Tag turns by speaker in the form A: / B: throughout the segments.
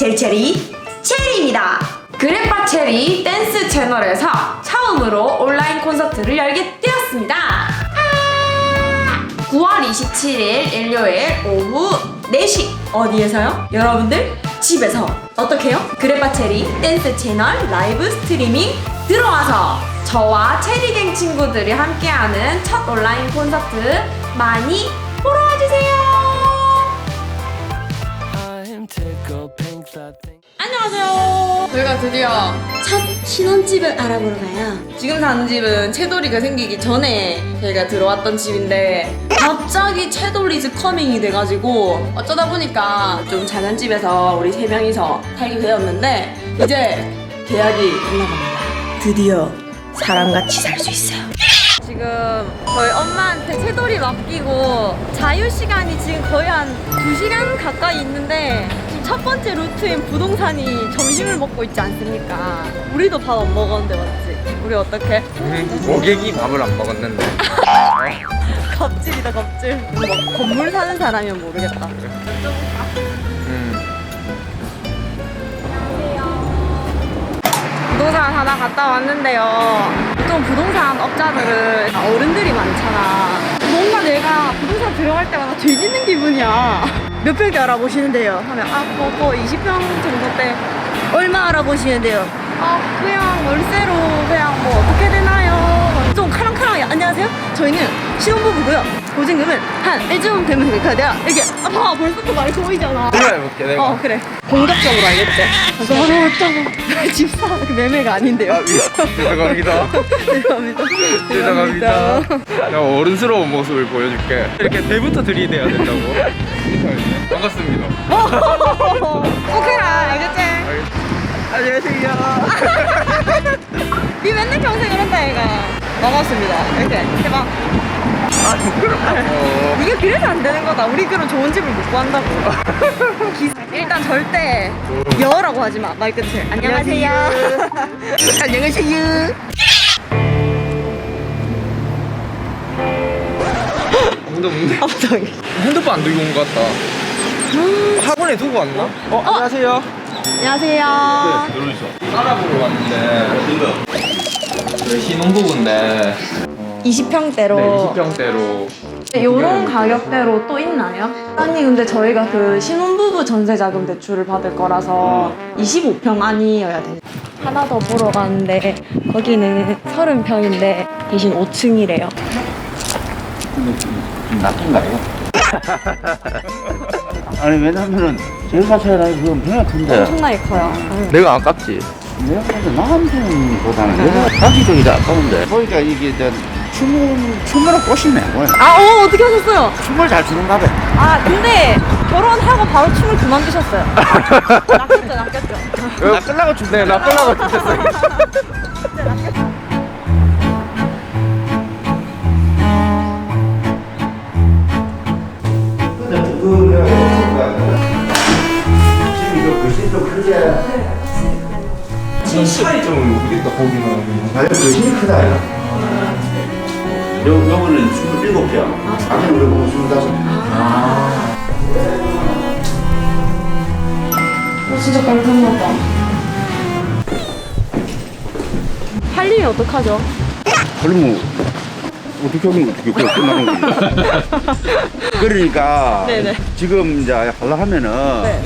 A: 체리체리 체리입니다. 그래파 체리 댄스 채널에서 처음으로 온라인 콘서트를 열게 되었습니다. 아! 9월 27일 일요일 오후 4시 어디에서요? 여러분들 집에서 어떻게 해요? 그래파 체리 댄스 채널 라이브 스트리밍 들어와서 저와 체리갱 친구들이 함께하는 첫 온라인 콘서트 많이 안녕하세요. 저희가 드디어
B: 첫 신혼집을 알아보러 가요.
A: 지금 사는 집은 채돌이가 생기기 전에 저희가 들어왔던 집인데 갑자기 채돌리즈 커밍이 돼가지고 어쩌다 보니까 좀 작은 집에서 우리 세 명이서 살게 되었는데 이제 계약이 끝나갑니다. 드디어 사람같이 살 수 있어요. 지금 저희 엄마한테 채돌이 맡기고 자유 시간이 지금 거의 한 2시간 가까이 있는데 지금 첫 번째 루트인 부동산이 점심을 먹고 있지 않습니까? 우리도 밥 안 먹었는데 맞지? 우리 어떻게?
C: 고객이 밥을 안 먹었는데
A: 갑질이다 갑질. 뭐 건물 사는 사람이면 모르겠다.
C: 음.
A: 부동산 하나 갔다 왔는데요. 좀 부동산 업자들은 어른들이 많잖아. 뭔가 내가 부동산 들어갈 때마다 죄 짓는 기분이야. 몇 평대 알아보시는데요? 하면 아, 뭐, 뭐 20평 정도 때 얼마 알아보시는데요? 아, 그냥 월세로 그냥 뭐 어떻게 되나요? 좀 카랑카랑 안녕하세요. 저희는 신혼부부고요. 보증금은 한 1쯤 되면 그렇게 돼요. 이게. 아, 봐 벌써부터 말이 보이잖아.
C: 내가 해볼게 내가.
A: 어 그래. 공격적으로 알겠지? 서로 어쩌고. 집사 그 매매가 아닌데요.
C: 아, 미- 죄송합니다.
A: 죄송합니다.
C: 죄송합니다. 내가 어른스러운 모습을 보여줄게. 이렇게 대부터 들이대야 된다고? 반갑습니다.
A: 꼭 해라 알겠지?
C: 안녕하세요.
A: 니 맨날 평생 그런다 얘가. 반갑습니다. 이렇게 해봐
C: 어,
A: 이게 그래서 안 되는 거다. 우리 그런 좋은 집을 못 구한다고. 기- 일단 절대 여라고 하지 마말 끝을. 안녕하세요. 안녕하세요.
C: 근데 뭔데?
A: 아 저기.
C: 핸드폰 안 들고 온 것 같다. 학원에 두고 왔나? 어, 안녕하세요.
A: 안녕하세요.
C: 알아보러 왔는데. 저희 신혼부부인데
A: 20평대로.
C: 네 20평대로.
A: 요런 가격대로 또 있나요? 아니 근데 저희가 그 신혼부부 전세자금 대출을 받을 거라서 25평 아니어야 돼 하나 더 보러 갔는데 거기는 30평인데 대신 5층이래요.
D: 나쁜가요? 아니 왜냐면은 제가 살아서 그건 병이 큰데.
A: 엄청나게 커요.
C: 내가 아깝지.
D: 내가 봐도 남편보다는 내가 자기 쪽이 더 아까운데. 보니까 이게 저 춤을 춤으로 꼬시네 뭐.
A: 아 어, 어떻게 하셨어요?
D: 춤을 잘 추는가 봐
A: 아 근데 결혼하고 바로 춤을 그만두셨어요. 낚였죠 낚였죠.
C: 나 끌라고 준대 나 끌라고 준댔어
D: 지금 이거 글씨 좀 크지?
C: 차이 좀 모르겠다 거기는.
D: 아니 글씨 크다 요 요거는 27평 아니 우리 보면 25평
A: 어, 진짜 깔끔하다 팔리면 어떡하죠?
D: 그러면 어떻게 하면 어떻게 그냥 끝나는 거야 그러니까
A: 네네.
D: 지금 이제 하려 하면은
A: 네.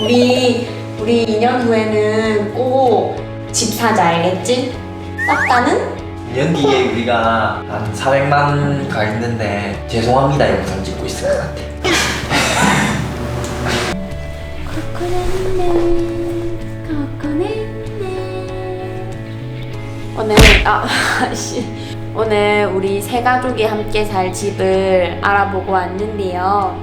A: 우리 우리 2년 후에는 꼭 집 사자 알겠지? 싹다는?
E: 2년 뒤에 우리가 한 400만 가 있는데 죄송합니다 영상 찍고 있을 것 같아.
A: 오늘 아 씨. 오늘 우리 세 가족이 함께 살 집을 알아보고 왔는데요.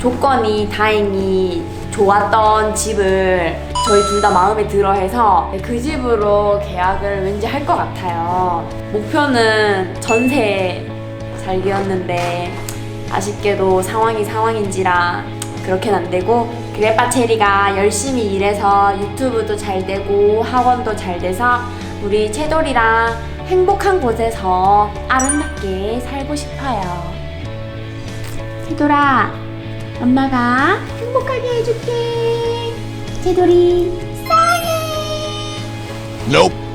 A: 조건이 다행히 좋았던 집을 저희 둘 다 마음에 들어 해서 그 집으로 계약을 왠지 할 것 같아요. 목표는 전세 살기였는데 아쉽게도 상황이 상황인지라 그렇게는 안 되고 그래빠 체리가 열심히 일해서 유튜브도 잘 되고 학원도 잘 돼서 우리 채돌이랑 행복한 곳에서 아름답게 살고 싶어요. 세돌아, 엄마가 행복하게 해줄게. 세돌이, 사랑해.
F: Nope.